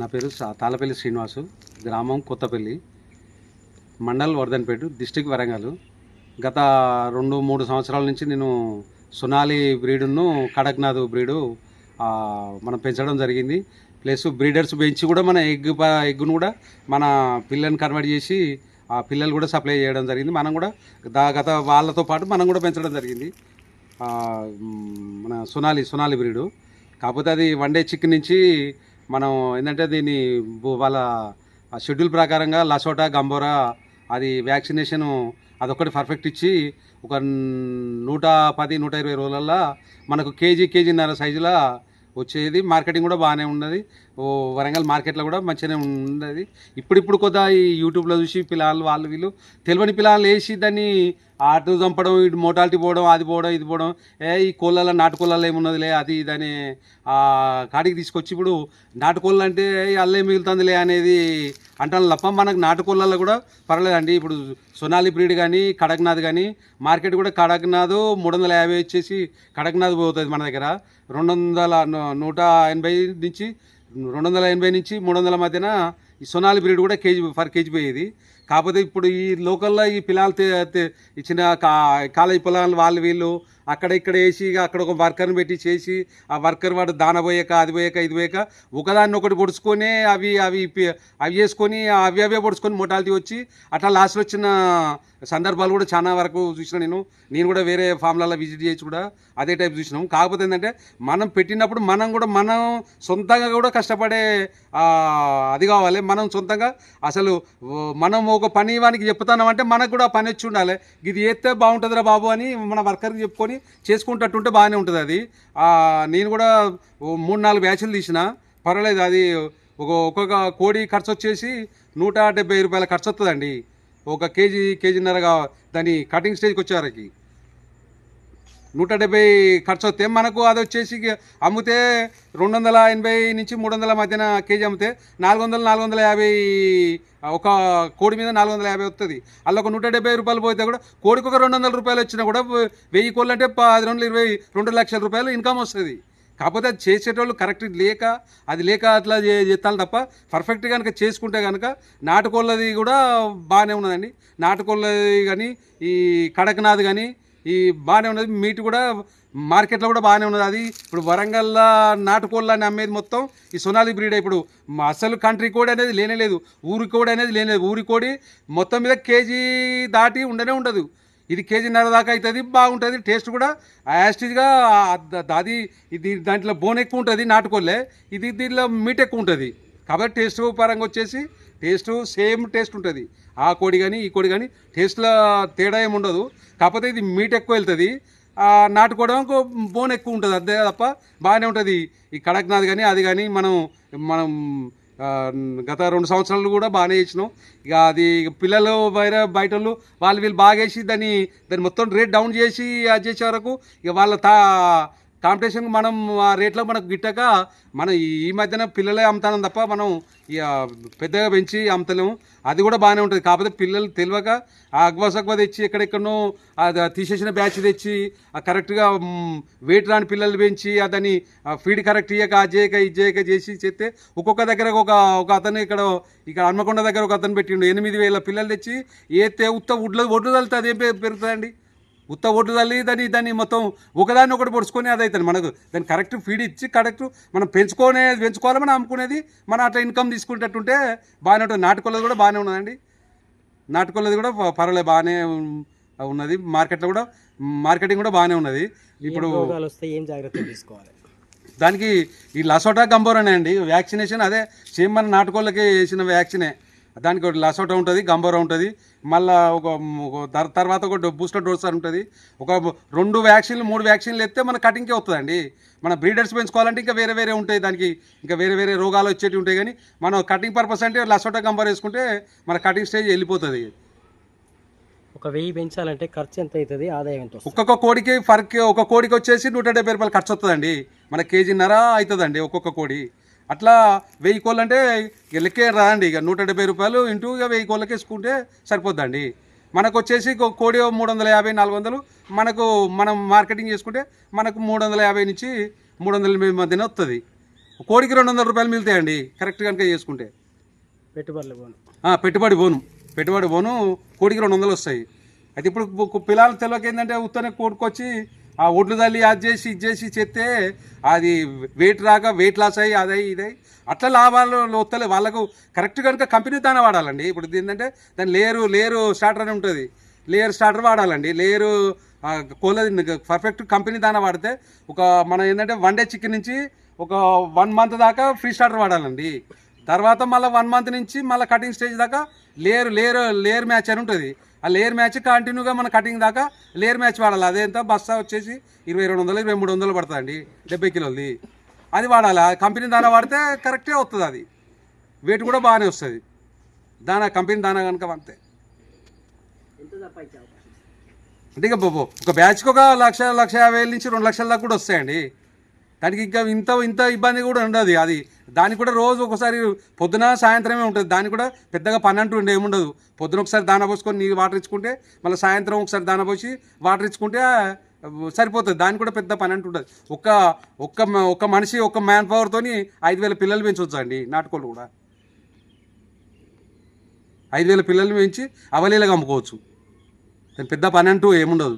నా పేరు సా- తాళపల్లి శ్రీనివాసు గ్రామం కొత్తపల్లి మండల్ వర్ధన్పేట డిస్టిక్ వరంగల్. గత రెండు మూడు సంవత్సరాల నుంచి నేను సునాలి బ్రీడును కడక్నాథ్ బ్రీడు మనం పెంచడం జరిగింది. ప్లస్ బ్రీడర్స్ పెంచి కూడా మన ఎగ్ ఎగ్ను ఎగ్గును కూడా మన పిల్లని కన్వర్ట్ చేసి ఆ పిల్లలు కూడా సప్లై చేయడం జరిగింది. మనం కూడా దా గత వాళ్ళతో పాటు మనం కూడా పెంచడం జరిగింది. మన సునాలి సునాలి బ్రీడు. కాకపోతే అది వన్ డే చికెన్ నుంచి మనం ఏంటంటే దీన్ని వాళ్ళ షెడ్యూల్ ప్రకారంగా లసోటా గంబోరా అది వ్యాక్సినేషను అదొకటి పర్ఫెక్ట్ ఇచ్చి ఒక నూట పది నూట ఇరవై రోజులల్లో మనకు కేజీ కేజీన్నర సైజులో వచ్చేది. మార్కెటింగ్ కూడా బాగానే ఉన్నది. ఓ వరంగల్ మార్కెట్లో కూడా మంచిగానే ఉన్నది. ఇప్పుడిప్పుడు కొద్దిగా ఈ యూట్యూబ్లో చూసి పిల్లలు వాళ్ళు వీళ్ళు తెలియని పిల్లలు వేసి దాన్ని ఆటో చంపడం ఇటు మోటాలిటీ పోవడం అది పోవడం ఇది పోవడం. ఏ ఈ కోళ్ళల్లో నాటు కోళ్ళల్లో ఏమున్నదిలే అది ఇది కాడికి తీసుకొచ్చి ఇప్పుడు నాటుకోళ్ళు అంటే అల్లే మిగులుతుందిలే అనేది అంటాను తప్ప మనకు నాటుకోళ్ళల్లో కూడా పర్లేదండి ఇప్పుడు సొనాలి బ్రీడ్ కానీ కడక్నాథ్ కానీ మార్కెట్ కూడా కడక్నాథ్ మూడు వందల యాభై వచ్చేసి కడక్నాథ్ పోతుంది మన దగ్గర. రెండు వందల నూట ఎనభై నుంచి రెండు వందల ఎనభై నుంచి మూడు వందల మధ్యన ఈ సొనాలి బ్రీడ్ కూడా కేజీ ఫర్ కేజీ పోయేది. కాకపోతే ఇప్పుడు ఈ లోకల్లో ఈ పిల్లలు ఇచ్చిన కా కాలేజీ పొలాలు వాళ్ళు వీళ్ళు అక్కడ ఇక్కడ వేసి ఇక అక్కడ ఒక వర్కర్ని పెట్టి చేసి ఆ వర్కర్ వాడు దాన పోయాక అది పోయాక ఇది పోయాక ఒకదాన్ని ఒకటి పొడుచుకొని అవి అవి అవి చేసుకొని అవి అవే పొడుచుకొని మొటాలిటీ వచ్చి అట్లా లాస్ట్లో వచ్చిన సందర్భాలు కూడా చాలా వరకు చూసిన నేను. నేను కూడా వేరే ఫామ్లలో విజిట్ చేసి కూడా అదే టైప్ చూసినాం. కాకపోతే ఏంటంటే మనం పెట్టినప్పుడు మనం కూడా మనం సొంతంగా కూడా కష్టపడే అది కావాలి. మనం సొంతంగా అసలు మనం ఒక పని వానికి చెప్తున్నామంటే మనకు కూడా పని వచ్చి ఉండాలి. ఇది చేస్తే బాగుంటుందిరా బాబు అని మన వర్కర్కి చెప్పుకొని చేసుకుంటట్టుంటే బాగానే ఉంటుంది అది. నేను కూడా మూడు నాలుగు బ్యాచ్లు తీసిన. పర్వాలేదు అది ఒక ఒక్కొక్క కోడి ఖర్చు వచ్చేసి నూట డెబ్బై రూపాయల ఖర్చు వస్తుందండి. ఒక కేజీ కేజీన్నరగా దాని కటింగ్ స్టేజ్కి వచ్చేవారికి నూట డెబ్బై ఖర్చు వస్తే మనకు అది వచ్చేసి అమ్మితే రెండు వందల ఎనభై నుంచి మూడు వందల మధ్యన కేజీ అమ్మితే నాలుగు వందల నాలుగు వందల యాభై ఒక కోడి మీద నాలుగు వందల యాభై వస్తుంది అలా ఒక నూట డెబ్బై రూపాయలు పోతే కూడా కోడికి ఒక రెండు వందల రూపాయలు వచ్చినా కూడా వెయ్యి కోళ్ళు అంటే పది రెండు ఇరవై రెండు లక్షల రూపాయలు ఇన్కమ్ వస్తుంది. కాకపోతే అది చేసేటోళ్ళు కరెక్ట్ లేక అది లేక అట్లా చేస్తాను తప్ప పర్ఫెక్ట్ కనుక చేసుకుంటే కనుక నాటుకోళ్ళది కూడా బాగానే ఉన్నదండి. నాటుకోళ్ళది కానీ ఈ కడక్నాథ్ కానీ ఈ బాగానే ఉన్నది. మీట్ కూడా మార్కెట్లో కూడా బాగానే ఉన్నది. అది ఇప్పుడు వరంగల్లో నాటుకోళ్ళని అమ్మేది మొత్తం ఈ సొనాలి బ్రీడ్. ఇప్పుడు అసలు కంట్రీ కోడి అనేది లేనేలేదు ఊరి కోడి అనేది లేనే ఊరి కోడి మొత్తం మీద కేజీ దాటి ఉండనే ఉండదు. ఇది కేజీన్నర దాకా అవుతుంది బాగుంటుంది. టేస్ట్ కూడా యాస్టిజ్గా అది ఇది దాంట్లో బోన్ ఎక్కువ ఉంటుంది నాటుకోళ్ళే. ఇది దీంట్లో మీట్ ఎక్కువ ఉంటుంది. కాబట్టి టేస్ట్ పరంగా వచ్చేసి టేస్ట్ సేమ్ టేస్ట్ ఉంటుంది. ఆ కోడి కానీ ఈ కోడి కానీ టేస్ట్లో తేడా ఏమి ఉండదు. కాకపోతే ఇది మీట్ ఎక్కువ వెళ్తుంది. నాటుకోవడానికి బోన్ ఎక్కువ ఉంటుంది. అంతే తప్ప బాగానే ఉంటుంది. ఈ కడక్నాథ్ కానీ అది కానీ మనం మనం గత రెండు సంవత్సరాలు కూడా బాగానే చేసినాం. ఇక అది ఇక పిల్లలు బయట బయట వాళ్ళు వాళ్ళు వీళ్ళు బాగా వేసి దాన్ని దాన్ని మొత్తం రేట్ డౌన్ చేసి అది చేసే వరకు ఇక వాళ్ళ తా కాంపిటీషన్ మనం ఆ రేట్లో మనకు గిట్టక మనం ఈ మధ్యన పిల్లలే అమ్ముతాను తప్ప మనం ఇక పెద్దగా పెంచి అమ్ముతలేము. అది కూడా బాగానే ఉంటుంది. కాకపోతే పిల్లలు తెలియక ఆ అగ్వా సగ్వా తెచ్చి ఎక్కడెక్కడనో అది తీసేసిన బ్యాచ్ తెచ్చి కరెక్ట్గా వెయిట్ రాని పిల్లలు పెంచి అతని ఫీడ్ కరెక్ట్ ఇయ్యక ఆ చేయక ఇది చేయక చేసి చేస్తే ఒక్కొక్క దగ్గర ఒక ఒక అతను ఇక్కడ ఇక్కడ హన్మకొండ దగ్గర ఒక అతను పెట్టిండు. ఎనిమిది వేల పిల్లలు తెచ్చి ఏతే ఉత్త ఉడ్లు ఒడ్లు తల్లితే ఏం పెరుగుతుందండి ఉత్త ఒడ్లు తల్లి దాన్ని దాన్ని మొత్తం ఒకదాన్ని ఒకటి పొడుచుకొని అది అవుతుంది మనకు దాన్ని కరెక్ట్ ఫీడ్ ఇచ్చి కరెక్ట్ మనం పెంచుకునే పెంచుకోవాలి మనం అమ్ముకునేది మనం అట్లా ఇన్కమ్ తీసుకునేటట్టుంటే బాగానే ఉంటుంది. నాటుకోళ్ళది కూడా బాగానే ఉన్నదండి. నాటుకోళ్ళది కూడా పర్వాలేదు బాగానే ఉన్నది. మార్కెట్లో కూడా మార్కెటింగ్ కూడా బాగానే ఉన్నది. ఇప్పుడు ఏం జాగ్రత్తలు తీసుకోవాలి? దానికి ఈ లసోటా గంబోరానే అండి. వ్యాక్సినేషన్ అదే సేమ్ మన నాటుకోళ్ళకి వేసిన వ్యాక్సినే. దానికి ఒక లసోటా ఉంటుంది గంబోరా ఉంటుంది. మళ్ళా ఒక ఒక తర్- తర్వాత ఒక బూస్టర్ డోస్ అని ఉంటుంది. ఒక రెండు వ్యాక్సిన్లు మూడు వ్యాక్సిన్లు ఎత్తే మన కటింగ్కే వస్తుందండి. మన బ్రీడర్స్ పెంచుకోవాలంటే ఇంకా వేరే వేరే ఉంటాయి దానికి. ఇంకా వేరే వేరే రోగాలు వచ్చేటివి ఉంటాయి కానీ మనం కటింగ్ పర్పస్ అంటే లసోటా గంబోరా వేసుకుంటే మన కటింగ్ స్టేజ్ వెళ్ళిపోతుంది. ఒక వెయ్యి పెంచాలంటే ఖర్చు ఎంత అవుతుంది? ఆదాయం ఎంత ఒక్కొక్క కోడికి ఫర్క్ ఒక కోడికి వచ్చేసి నూట డెబ్బై రూపాయలు ఖర్చు వస్తుందండి. మన కేజీన్నర అవుతుందండి ఒక్కొక్క కోడి. అట్లా వెయ్యి కోళ్ళు అంటే ఇక లెక్కే రాదండి. ఇక నూట డెబ్బై రూపాయలు ఇంటూ ఇక వెయ్యి కోళ్ళకి వేసుకుంటే సరిపోద్దండి. మనకు వచ్చేసి కోడి మూడు వందల యాభై నాలుగు వందలు మనకు మనం మార్కెటింగ్ చేసుకుంటే మనకు మూడు వందల యాభై నుంచి మూడు వందల ఎనభై మధ్యన వస్తుంది కోడికి రెండు వందల రూపాయలు మిగులుతాయండి. కరెక్ట్ కనుక చేసుకుంటే. పెట్టుబడులు పోను పెట్టుబడి పోను పెట్టుబడి పోను కోడికి రెండు వందలు వస్తాయి. అయితే ఇప్పుడు పిల్లలు తెలియక ఏంటంటే ఉత్తనే కోడుకొచ్చి ఆ ఒడ్లు తల్లి అది చేసి ఇది చేసి చెప్తే అది వెయిట్ రాక వెయిట్ లాస్ అయ్యి అదై ఇదై అట్లా లాభాలు వస్తలే. వాళ్ళకు కరెక్ట్ కనుక కంపెనీ దానే వాడాలండి. ఇప్పుడు ఏంటంటే దాని లేరు లేరు స్టార్టర్ అని ఉంటుంది. లేయర్ స్టార్టర్ వాడాలండి. లేయరు కోలది పర్ఫెక్ట్ కంపెనీ దాన వాడితే ఒక మనం ఏంటంటే వన్ డే చికెన్ నుంచి ఒక వన్ మంత్ దాకా ఫ్రీ స్టార్టర్ వాడాలండి. తర్వాత మళ్ళీ వన్ మంత్ నుంచి మళ్ళీ కటింగ్ స్టేజ్ దాకా లేయర్ లేరు లేయర్ మ్యాచ్ అని ఉంటుంది. ఆ లేయర్ మ్యాచ్ కంటిన్యూగా మన కటింగ్ దాకా లేయర్ మ్యాచ్ వాడాలి. అదేంత బస్తా వచ్చేసి ఇరవై రెండు వందలు ఇరవై మూడు వందలు పడుతుందండి డెబ్బై కిలోలది. అది వాడాలి? ఆ కంపెనీ దానా వాడితే కరెక్టే వస్తుంది అది. వెయిట్ కూడా బాగానే వస్తుంది. దానా కంపెనీ దానా కనుక అంతే. అంటే ఇక ఒక బ్యాచ్కి ఒక లక్ష లక్ష యాభై వేల నుంచి రెండు లక్షల దాకా కూడా వస్తాయండి. దానికి ఇంకా ఇంత ఇంత ఇబ్బంది కూడా ఉండదు. అది దానికి కూడా రోజు ఒకసారి పొద్దున సాయంత్రమే ఉంటుంది. దానికి కూడా పెద్దగా పని అంటూ ఉండే ఏముండదు. పొద్దున ఒకసారి దాన పోసుకొని నీళ్ళు వాటర్ ఇచ్చుకుంటే మళ్ళీ సాయంత్రం ఒకసారి దాన పోసి వాటర్ ఇచ్చుకుంటే సరిపోతుంది. దానికి కూడా పెద్ద పని అంటూ ఉంటుంది ఒక్క ఒక్క ఒక్క మనిషి ఒక్క మ్యాన్ పవర్తో ఐదు వేల పిల్లలు పెంచవచ్చు అండి నాటుకోళ్ళు కూడా. ఐదు వేల పిల్లలు పెంచి అవలీలగా అమ్ముకోవచ్చు. దాని పెద్ద పని అంటూ ఏముండదు.